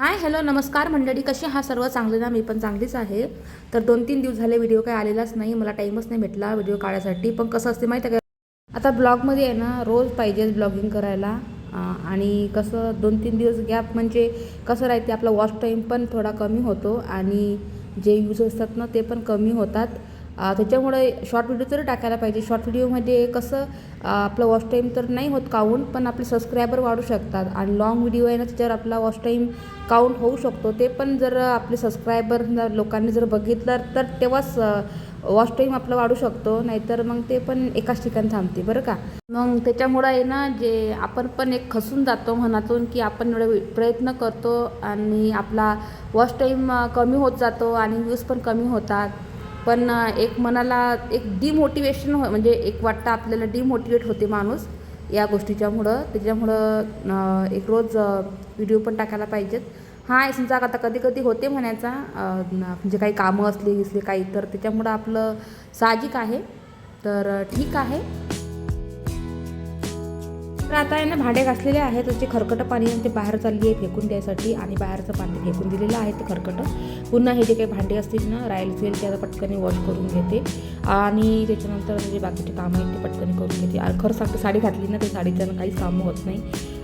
Hi hello नमस्कार मंडळी. कशी हा सर्व? चांगले ना? मी पण चांगलीच आहे. तर दोन तीन दिवस झाले व्हिडिओ काही आलेलाच नाही. मला टाईमच नाही भेटला व्हिडिओ काढायसाठी. पण कसं असते माहिती आहे का? आता ब्लॉगमध्ये आहे ना रोज पाहिजे ब्लॉगिंग करायला. आणि कसं दोन तीन दिवस गॅप म्हणजे कसं राहते आपला वॉच टाईम पण थोडा कमी होतो आणि जे यूज असतात ना ते पण कमी होतात. त्याच्यामुळे शॉर्ट व्हिडिओ तरी टाकायला पाहिजे. शॉर्ट व्हिडिओमध्ये कसं आपलं वॉच टाईम तर नाही होत काउंट पण आपले सबस्क्रायबर वाढू शकतात. आणि लॉंग व्हिडिओ आहे ना त्याच्यावर आपला वॉच टाईम काउंट होऊ शकतो. ते पण जर आपले सबस्क्रायबर लोकांनी जर बघितलं तर तेव्हाच वॉच टाईम आपला वाढू शकतो. नाहीतर मग ते पण एकाच ठिकाणी थांबते. बरं का? मग त्याच्यामुळं आहे ना जे आपण पण एक खसून जातो मनातून की आपण एवढे प्रयत्न करतो आणि आपला वॉच टाईम कमी होत जातो आणि व्ह्यूज पण कमी होतात. पण एक मनाला एक डिमोटिवेशन हो म्हणजे एक वाटतं आपल्याला डिमोटिवेट होते माणूस या गोष्टीच्यामुळं. त्याच्यामुळं एक रोज व्हिडिओ पण टाकायला पाहिजेत. हा समजा आता कधी कधी होते म्हणायचा म्हणजे काही कामं असली दिसली काही तर त्याच्यामुळं आपलं साहजिक आहे. तर ठीक आहे. तर आता आहे ना भांडे घासलेले आहेत त्याचे खरकटं पाणी आहे ते बाहेर चालली आहे फेकून द्यायसाठी आणि बाहेरचं पाणी फेकून दिलेलं आहे ते खरकटं. पुन्हा हे जे काही भांडे असतील ना राईल असतील ते आता पटकन वॉश करून घेते. आणि त्याच्यानंतर जे बाकीचे कामं आहेत ते पटकन करून घेते. आणि खरं सांगते साडी घातली ना ते साडीचं काहीच कामं होत नाही.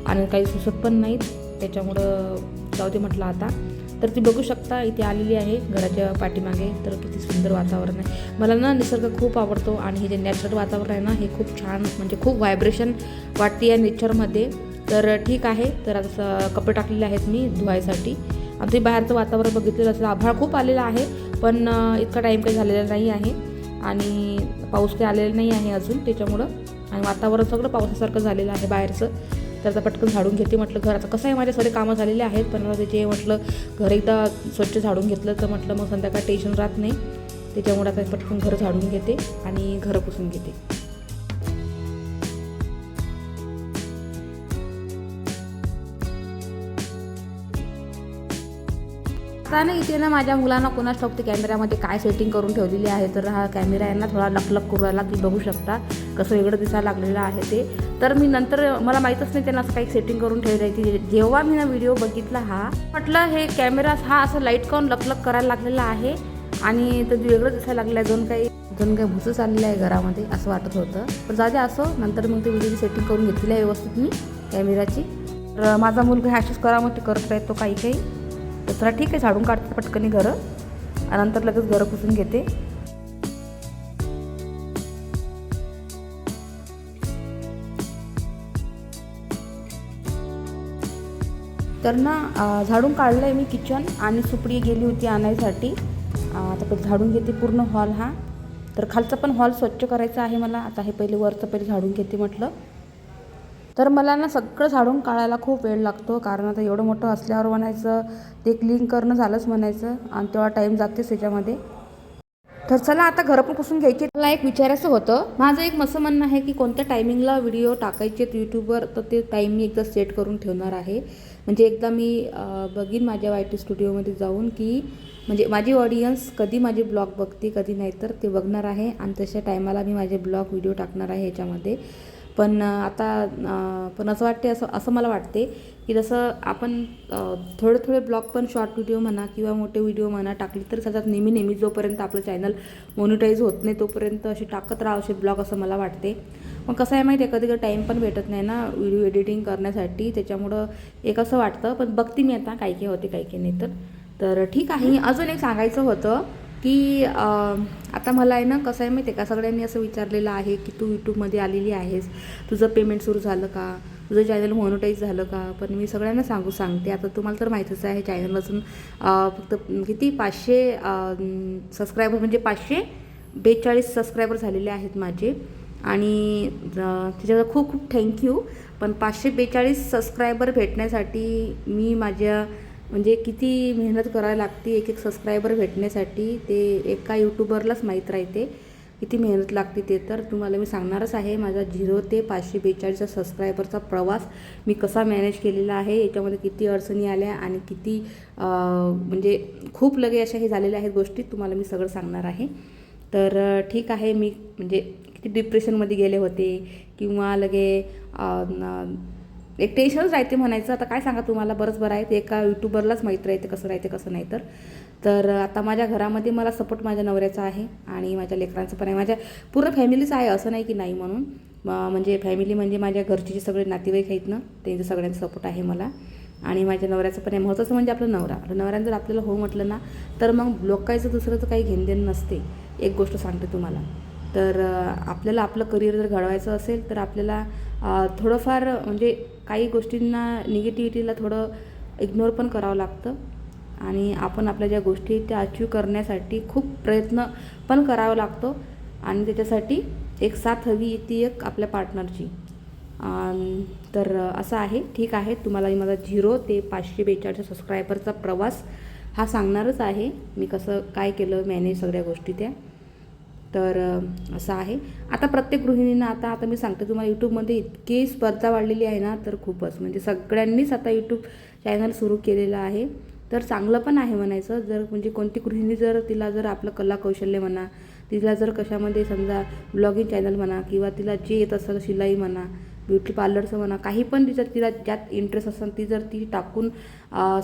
आणि काही सुसत पण नाहीत. त्याच्यामुळं जाऊ दे म्हटलं आता. तर ती बघू शकता इथे आलेली आहे घराच्या पाठीमागे. तर किती सुंदर वातावरण आहे. मला ना निसर्ग खूप आवडतो आणि हे जे नॅचरल वातावरण आहे ना हे खूप छान म्हणजे खूप व्हायब्रेशन वाटते या नेचरमध्ये तर ठीक आहे तर आता कपडे टाकलेले आहेत मी धुवायसाठी. आणि ते बाहेरचं वातावरण बघितलेलं असेल आभाळ खूप आलेला आहे पण इतका टाईम काही झालेला नाही आहे. आणि पाऊस काही आलेला नाही आहे अजून त्याच्यामुळं. आणि वातावरण सगळं पावसासारखं झालेलं आहे बाहेरचं. तर आता पटकन झाडून घेते. म्हटलं घर आता कसं आहे माझे सगळे कामं झालेले आहेत पण त्याचे म्हटलं घर एकदा स्वच्छ झाडून घेतलं तर म्हटलं मग संध्याकाळ टेन्शन राहत नाही. त्याच्यामुळे आता पटकन घर झाडून घेते आणि घरं पुसून घेते. कारण इथे ना माझ्या मुलांना कोणाच ठाऊक ते कॅमेऱ्यामध्ये काय सेटिंग करून ठेवलेली आहे तर हा कॅमेरा आहे ना थोडा लकलक करू राहिला तुम्ही बघू शकता कसं वेगळं दिसायला लागलेलं आहे ते. तर मी नंतर मला माहीतच नाही त्यांना असं काही सेटिंग करून ठेवली ती. जेव्हा मी ना व्हिडिओ बघितला हा म्हटलं हे कॅमेरा हा असं लाइट काऊन लकलक करायला लागलेला आहे आणि तर वेगळं दिसायला लागलं आहे दोन काही जणू काही भुसं आलेलं आहे घरामध्ये असं वाटत होतं. पण जाऊ असो नंतर मग ते व्हिडिओची सेटिंग करून घेतलेली आहे व्यवस्थित मी कॅमेराची तर माझा मुलगा अॅशच करा मग ते करत राहतो काही काही. तर चला ठीक आहे झाडून काढते पटकनी घरं. आणि नंतर लगेच घरं पुसून घेते. तर ना झाडून काढलं आहे मी किचन आणि सुपडी गेली होती आणायसाठी. आता पहिले झाडून घेते पूर्ण हॉल हा. तर खालचा पण हॉल स्वच्छ करायचा आहे मला. आता हे पहिले वरचं पहिले झाडून घेते म्हटलं. तर मला ना सगळं झाडून काढायला खूप वेळ लागतो कारण आता एवढं मोठं असल्यावर म्हणायचं ते क्लीन करणं झालंच म्हणायचं आणि तेव्हा टाईम जातेच त्याच्यामध्ये. तर चला आता घरं पण पुसून घ्यायची. मला एक विचारायचं होतं माझं एक असं म्हणणं आहे की कोणत्या टायमिंगला व्हिडिओ टाकायचे आहेत यूट्यूबवर तर ते टाईम मी एकदा सेट करून ठेवणार आहे. म्हणजे एकदा मी बघीन माझ्या वाय टी स्टुडिओमध्ये जाऊन की म्हणजे माझी ऑडियन्स कधी माझे ब्लॉग बघते कधी नाही तर ते बघणार आहे आणि तशा टायमाला मी माझे ब्लॉग व्हिडिओ टाकणार आहे ह्याच्यामध्ये पण आता पण असं वाटते असं असं मला वाटते की जसं आपण थोडे थोडे ब्लॉग पण शॉर्ट व्हिडिओ म्हणा किंवा मोठे व्हिडिओ म्हणा टाकले तर चालतात नेहमी नेहमी जोपर्यंत आपलं चॅनल मोनिटाईज होत नाही तोपर्यंत असे टाकत राहा असे ब्लॉग असं मला वाटते मग कसं आहे माहिती आहे कधी कधी टाईम पण भेटत नाही ना व्हिडिओ एडिटिंग करण्यासाठी त्याच्यामुळं एक असं वाटतं पण बघते मी आता काय काय होते काय काय नाही तर. तर ठीक आहे अजून एक सांगायचं होतं की आता मला आहे ना कसं आहे माहिती आहे का सगळ्यांनी असं विचारलेलं आहे की तू यूट्यूबमध्ये आलेली आहेस. तुझं पेमेंट सुरू झालं का? तुझं चॅनल मोनोटाईज झालं का? पण मी सगळ्यांना सांगू सांगते. आता तुम्हाला तर माहीतच आहे चॅनल असून फक्त किती? पाचशे सबस्क्रायबर म्हणजे पाचशे बेचाळीस सबस्क्रायबर झालेले आहेत माझे. आणि त्याच्यावर खूप खूप थँक्यू पण पाचशे बेचाळीस सबस्क्रायबर भेटण्यासाठी मी माझ्या म्हणजे किती मेहनत करायला लागते एक एक सबस्क्रायबर भेटण्यासाठी ते एका यूट्यूबरलाच माहीत राहते. किती मेहनत लागते ते तर तुम्हाला मी सांगणारच आहे माझा झिरो ते पाचशे बेचाळीसचा सबस्क्रायबरचा प्रवास मी कसा मॅनेज केलेला आहे याच्यामध्ये किती अडचणी आल्या आणि किती म्हणजे खूप लगे अशा हे झालेल्या आहेत गोष्टी तुम्हाला मी सगळं सांगणार आहे. तर ठीक आहे मी म्हणजे किती डिप्रेशनमध्ये गेले होते किंवा लगे न- एक टेन्शनच राहते म्हणायचं. आता काय सांगा तुम्हाला? बरंच बरं आहे. ते एका युट्यूबरलाच माहीत राहते कसं राहते कसं नाही तर. तर आता माझ्या घरामध्ये मला सपोर्ट माझ्या नवऱ्याचा आहे आणि माझ्या लेकरांचं पण आहे. माझ्या पूर्ण फॅमिलीच आहे असं नाही की नाही म्हणून. म्हणजे फॅमिली म्हणजे माझ्या घरचे जे सगळे नातेवाईक आहेत ना त्यांचं सगळ्यांचा सपोर्ट आहे मला. आणि माझ्या नवऱ्याचं पण आहे. महत्त्वाचं म्हणजे आपलं नवरा. नवऱ्यानं जर आपल्याला हो म्हटलं ना तर मग लोकायचं दुसरं तर काही घेणदेण नसते. एक गोष्ट सांगते तुम्हाला. तर आपल्याला आपलं करिअर जर घडवायचं असेल तर आपल्याला थोडंफार म्हणजे काही गोष्टींना निगेटिव्हिटीला थोडं इग्नोर पण करावं लागतं. आणि आपण आपल्या ज्या गोष्टी आहेत त्या अचीव करण्यासाठी खूप प्रयत्न पण करावा लागतो. आणि त्याच्यासाठी एक साथ हवी ती एक आपल्या पार्टनरची तर असं आहे. ठीक आहे. तुम्हाला मी माझा झिरो ते पाचशे बेचाळीस सबस्क्रायबरचा प्रवास हा सांगणारच आहे. मी कसं काय केलं मॅनेज सगळ्या गोष्टी त्या. तर असं आहे. आता प्रत्येक गृहिणींना आता आता मी सांगते तुम्हाला यूट्यूबमध्ये इतकी स्पर्धा वाढलेली आहे ना तर खूपच. म्हणजे सगळ्यांनीच आता यूट्यूब चॅनल सुरू केलेलं आहे. तर चांगलं पण आहे म्हणायचं. जर म्हणजे कोणती गृहिणी जर तिला जर आपलं कला कौशल्य म्हणा तिला जर कशामध्ये समजा ब्लॉगिंग चॅनल म्हणा किंवा तिला जे येत असेल शिलाई म्हणा ब्युटी पार्लरचं म्हणा काही पण तिचं तिला ज्यात इंटरेस्ट असेल ती जर ती टाकून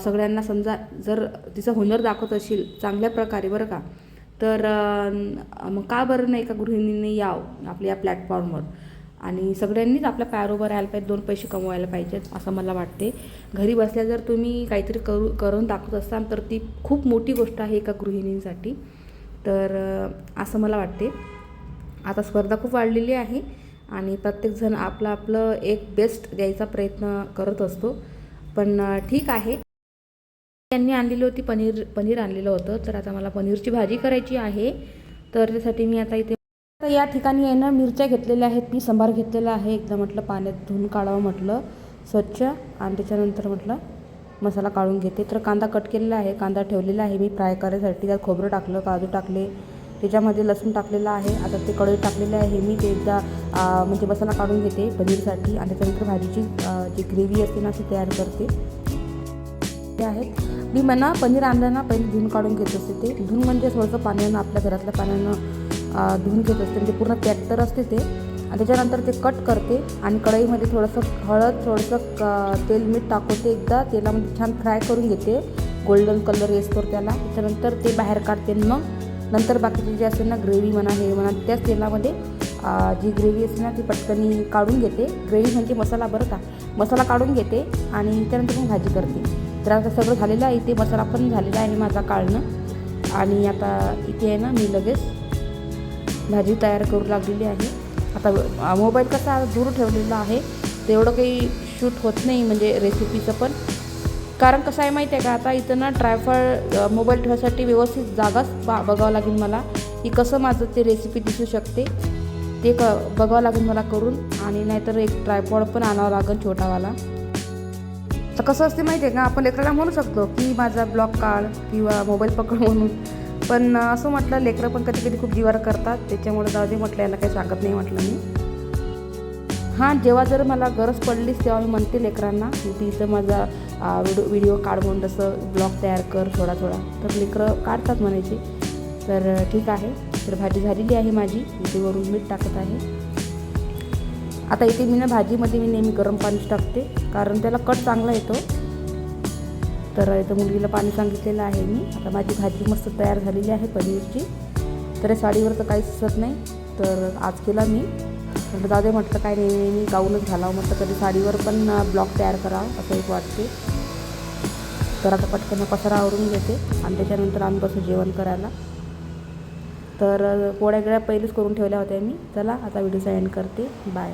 सगळ्यांना समजा जर तिचा हुनर दाखवत असेल चांगल्या प्रकारे बरं का. तर मग का बरं नाही का गृहिणींनी यावं आपल्या या प्लॅटफॉर्मवर आणि सगळ्यांनीच आपल्या पायावर उभं राहायला पाहिजे दोन पैसे कमवायला पाहिजेत असं मला वाटते. घरी बसल्या जर तुम्ही काहीतरी करू करून दाखवत असाल तर ती खूप मोठी गोष्ट आहे एका गृहिणींसाठी. तर असं मला वाटते. आता स्पर्धा खूप वाढलेली आहे आणि प्रत्येकजण आपलं आपलं एक बेस्ट द्यायचा प्रयत्न करत असतो. पण ठीक आहे. त्यांनी आणलेली होती पनीर पनीर आणलेलं होतं. तर आता मला पनीरची भाजी करायची आहे. तर त्यासाठी मी आता इथे तर या ठिकाणी आहे ना मिरच्या घेतलेल्या आहेत. मी संभार घेतलेला आहे. एकदा म्हटलं पाण्यात धुवून काढावं म्हटलं. स्वच्छ. आणि त्याच्यानंतर म्हटलं मसाला काढून घेते. तर कांदा कट केलेला आहे. कांदा ठेवलेला आहे. मी फ्राय करायसाठी त्यात खोबरं टाकलं काजू टाकले. त्याच्यामध्ये लसूण टाकलेलं आहे. आता ते कढई टाकलेले आहे. मी ते एकदा म्हणजे मसाला काढून घेते पनीरसाठी. आणि त्याच्यानंतर भाजीची जी ग्रेव्ही असते ना ती तयार करते. ते आहेत. मी म्हणा पनीर आणलं ना पहिले धुवून काढून घेत असते ते. धुवून म्हणजे थोडंसं पाण्यानं आपल्या घरातल्या पाण्यानं आ, धुवून घेत असते. म्हणजे पूर्ण पॅक तर असते ते. आणि त्याच्यानंतर ते कट करते आणि कढईमध्ये थोडंसं हळद थोडंसं क- तेल मीठ टाकवते एकदा तेलामध्ये छान फ्राय करून घेते. गोल्डन कलर येसतोर त्याला. त्याच्यानंतर ते बाहेर काढते मग. नंतर बाकीचे जे असेल ना ग्रेव्ही म्हणा हे म्हणा त्याच तेलामध्ये जी ग्रेव्ही असते ना ती पटकनी काढून घेते. ग्रेव्ही म्हणजे मसाला बरं का? मसाला काढून घेते आणि त्यानंतर मग भाजी करते. तर आता सगळं झालेलं आहे इथे मसाला पण झालेला आहे माझा काढणं आणि आता इथे आहे ना मी लगेच भाजी तयार करू लागलेली आहे. आता मोबाईल कसा दूर ठेवलेला आहे तेवढं काही शूट होत नाही म्हणजे रेसिपीचं पण. कारण कसं आहे माहिती आहे का आता इथं ना ट्रायफळ मोबाईल ठेवायसाठी व्यवस्थित जागाच बा बघावं लागेल मला की कसं माझं ते रेसिपी दिसू शकते. ते क बघावं लागेल मला करून आणि नाहीतर एक ट्रायफॉड पण आणावं लागेल छोटावाला. तर कसं असते माहिती आहे का? आपण लेकराला म्हणू शकतो की माझा ब्लॉग काढ किंवा मोबाईल पकड म्हणून. पण असं म्हटलं लेकरं पण कधी कधी खूप जीवार करतात. त्याच्यामुळे जाऊ दे म्हटलं याला काही सांगत नाही म्हटलं मी. हां जेव्हा जर मला गरज पडलीच तेव्हा मी म्हणते लेकरांना की तिथं माझा व्हिडिओ व्हिडिओ काढ म्हणून तसं ब्लॉग तयार कर थोडा थोडा. तर लेकरं काढतात म्हणायचे. तर ठीक आहे. तर भाजी झालेली आहे माझी. इथे वरून मीठ टाकत आहे. आता इथे मी ना भाजीमध्ये मी नेहमी गरम पाणीच टाकते. कारण त्याला कट चांगला येतो. तर इथं मुलगीला पाणी सांगितलेलं आहे मी. आता माझी भाजी मस्त तयार झालेली आहे पनीरची. तर या साडीवर तर काहीच दिसत नाही. तर आज केला मी. म्हटलं दादे म्हटलं काय नाही नेहमी गाऊनच घालावं. म्हटलं कधी साडीवर पण ब्लॉक तयार करावं असं एक वाटते. तर आता पटकन पसारा आवरून घेते आणि त्याच्यानंतर आम्ही बसू जेवण करायला. तर पोळ्या गिळ्या पहिलेच करून ठेवल्या होत्या मी. चला आता व्हिडिओचा एंड करते. बाय